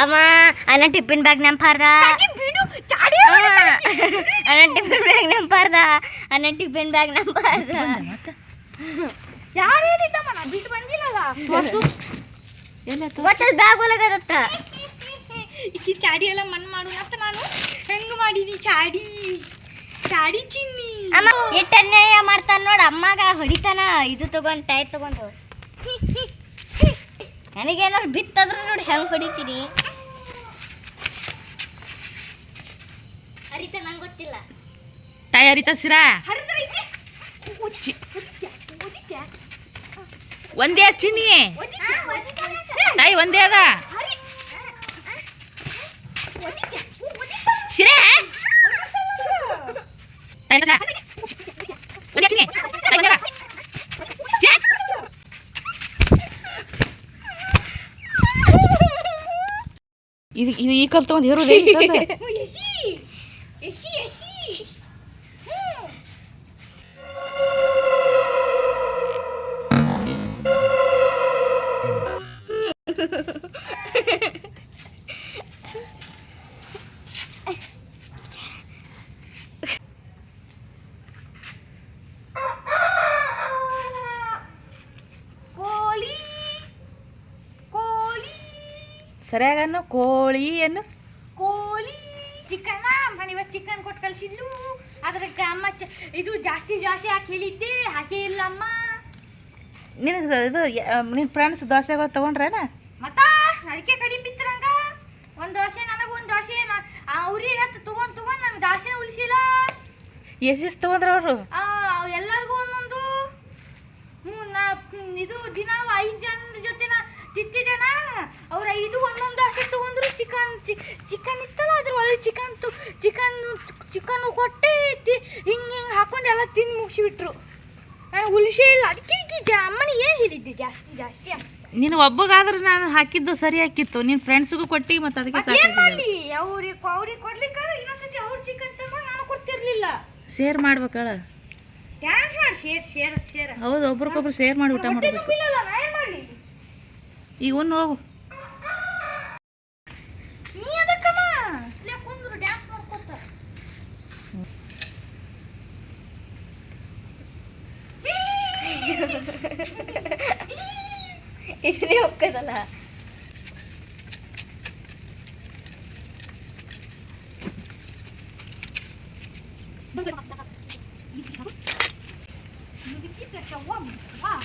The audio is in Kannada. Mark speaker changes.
Speaker 1: ಅಮ್ಮ ಅನ್ನ ಟಿಫಿನ್ ಬ್ಯಾಗ್ ನೆಂಪಾರ್ದ ಅನ್ನ ಟಿಫಿನ್ ಬ್ಯಾಗ್ ನೆಂಪಾರ್ದ ಅನ್ನ ಟಿಫಿನ್ ಬ್ಯಾಗ್ ನೆಂಪಾರ್ದ
Speaker 2: ಯಾರು ಹೇಳಿದ್ದಮ್ಮ? ನಾ ಬಿಟ್ಟು ಬಂದಿಲ್ಲಲ್ಲ.
Speaker 3: ತೋರ್ಸು.
Speaker 1: ಒಟ್ಟಲ್ಲಿ ಬ್ಯಾಗ್ ಒಳಗದತ್ತ?
Speaker 2: ಈ ಚಾಡಿ ಎಲ್ಲ ಮಣ್ಣು ಮಾಡು ಅಂತ ನಾನು ಹೆಂಗೆ ಮಾಡೀನಿ ಚಾಡಿ ಚಾಡಿ ಚಿನ್ನಿ.
Speaker 1: ಅಮ್ಮ ಎಷ್ಟು ಅನ್ಯಾಯ ಮಾಡ್ತಾನ ನೋಡ ಅಮ್ಮಗ ಹೊಡಿತಾನ. ಇದು ತಗೊಂಡ್ ಟೈ ತಗೊಂಡು. ನನಗೇನಾದ್ರು ಬಿತ್ತಂದ್ರೆ ನೋಡಿ ಹೆಂಗ್ ಹೊಡಿತೀನಿ. ಅರಿತ ನಂಗೆ ಗೊತ್ತಿಲ್ಲ.
Speaker 3: ತಯಾರಿತ ಸಿರಾ?
Speaker 2: ಹರಿದ್ರೆ ಇದೆ ಒಚ್ಚಿ ಒದಿತ್ಯಾ
Speaker 3: ಒಂದೇ ಚಿನ್ನಿ. ಟೈ ಒಂದೇ ಅದ.
Speaker 2: ಹರಿ. ಒದಿತ್ಯಾ ಒದಿತ್ಯಾ
Speaker 3: ಶಿರೇ ತಾಯಿ ಒಂದೇ ಅದ. ಒಂದೇ ಚಿನ್ನಿ ತಾಯಿ ಒಂದೇ ಅದ. ಶಿರೇ. ಇದು ಇದು ಈ ಕಲ್ ತಗೊಂಡು ಹೇರೋದು ಸರಿಯಾಗನ್ನು ಕೋಳಿ ಏನು
Speaker 2: ಕೋಳಿ ಚಿಕನ್ ಅಮ್ಮ ಇವತ್ತು ಚಿಕನ್ ಕೊಟ್ಟು ಕಲಿಸಿದ್ಲು ಅದಕ್ಕೆ ಅಮ್ಮ ಚ- ಇದು ಜಾಸ್ತಿ ಜಾಸ್ತಿ ಹಾಕಿ ಹೇಳಿದ್ದೆ ಹಾಕಿ ಇಲ್ಲ ಅಮ್ಮ.
Speaker 3: ನಿನಗೆ ಇದು ನಿನ್ನ ಫ್ರೆಂಡ್ಸ್ ದೋಸೆಗಳು ತೊಗೊಂಡ್ರೇನ?
Speaker 2: ಮತ್ತ ಅದಕ್ಕೆ ಕಡಿಮೆ ಬಿತ್ತರಂಗ? ಒಂದು ದೋಸೆ ನನಗೆ ಒಂದು ದೋಸೆ ಅವ್ರಿಗೆ ತೊಗೊಂಡು ತೊಗೊಂಡು ನನ್ನ ದೋಸೆನ ಉಳಿಸಿಲ್ಲ.
Speaker 3: ಎಸ್ ತೊಗೊಂಡ್ರೆ ಅವರು?
Speaker 2: ಎಲ್ಲರಿಗೂ ಒಂದೊಂದು. ಇದು ದಿನ ಐದು ಜನರ ಜೊತೆ ನಾ ತಿಂತಿದ್ದೇನ? ಅವ್ರ ಐದು ಚಿಕನ್ ಚಿಕನ್ ಇತ್ತಲ್ಲ ಅದ್ರ ಒಳಗೆ ಚಿಕನ್ ತು ಚಿಕನ್ ಚಿಕನ್ ಕೊಟ್ಟೆ ತಿ- ಹಿಂಗೆ ಹಿಂಗೆ ಹಾಕೊಂಡು ಎಲ್ಲ ತಿಂದು ಮುಗಿಸಿಬಿಟ್ರು. ನಾನು ಉಳಿಸೇ ಇಲ್ಲ. ಅದಕ್ಕೆ ಜಾ ಅಮ್ಮನಿಗೆ ಏನು ಹೇಳಿದ್ದೆ? ಜಾಸ್ತಿ ಜಾಸ್ತಿ
Speaker 3: ನೀನು ಒಬ್ಬಗಾದ್ರೆ ನಾನು ಹಾಕಿದ್ದು ಸರಿ ಹಾಕಿತ್ತು. ನಿನ್ನ ಫ್ರೆಂಡ್ಸ್ಗೂ ಕೊಟ್ಟು ಮತ್ತು ಅದಕ್ಕೆ.
Speaker 2: ಮಾಡ್ಲಿ? ಅವ್ರಿಗೆ ಅವ್ರಿಗೆ ಕೊಡ್ಲಿಕ್ಕಾದ್ರೆ ಇನ್ನೊಂದ್ಸತಿ ಅವ್ರ ಚಿಕನ್ ತಂದು ನಾನು ಕೊಡ್ತಿರ್ಲಿಲ್ಲ.
Speaker 3: ಶೇರ್ ಮಾಡ್ಬೇಕಳ.
Speaker 2: ಡ್ಯಾನ್ಸ್ ಮಾಡಿ ಶೇರ್ ಶೇರ್ ಶೇರ್.
Speaker 3: ಹೌದು ಒಬ್ರಿಗೊಬ್ರು ಶೇರ್ ಮಾಡಿ ಊಟ ಮಾಡ್ಬೇಕು. ಈಗ ಒಂದು ಹೋಗು.
Speaker 1: ಇದನ್ನೇ ಹೋಗ್ತದಲ್ಲ
Speaker 2: Chica, shawarma. Wow.